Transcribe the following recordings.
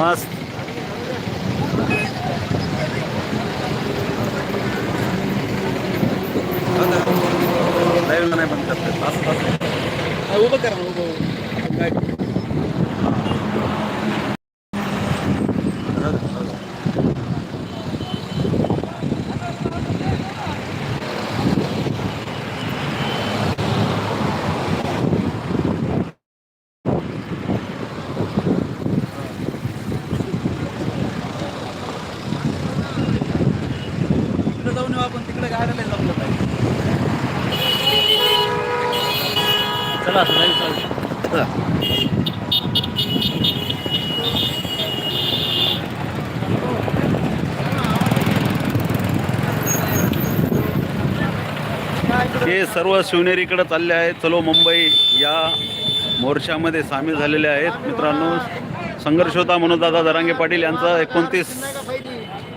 मस्त लाईव्ह नाही बंद करते असं असं उभं करा उभं तिकडे आपण तिकडे जमलं पाहिजे. चला चालू हे. सर्व शिवनेरीकडे चालले आहेत. चलो मुंबई या मोर्चामध्ये सामील झालेले आहेत. मित्रांनो संघर्ष होता मनोजदादा दरांगे पाटील यांचा एकोणतीस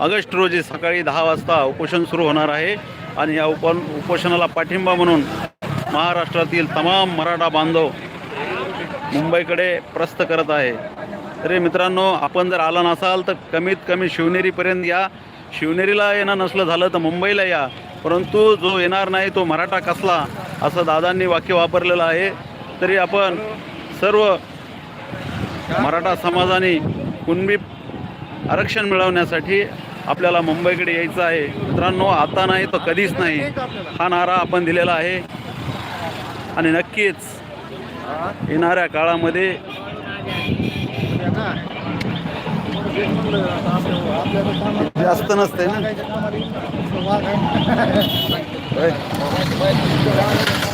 ऑगस्ट रोजी सकाळी दहा वाजता उपोषण सुरू होणार आहे आणि या उप उपोषणाला पाठिंबा म्हणून महाराष्ट्रातील तमाम मराठा बांधव मुंबईकडे प्रस्थ करत आहे. तरी मित्रांनो आपण जर आला नसाल तर कमीत कमी शिवनेरीपर्यंत या. शिवनेरीला येणं नसलं झालं तर मुंबईला या. परंतु जो येणार नाही तो मराठा कसला असं दादांनी वाक्य वापरलेलं आहे. तरी आपण सर्व मराठा समाजाने कुणबी आरक्षण मिळवण्यासाठी आपल्याला मुंबईकडे यायचं आहे. मित्रांनो आता नाही तर कधीच नाही. हा नारा आपण दिलेला आहे. आणि नक्कीच येणाऱ्या काळामध्ये जास्त नसते ना.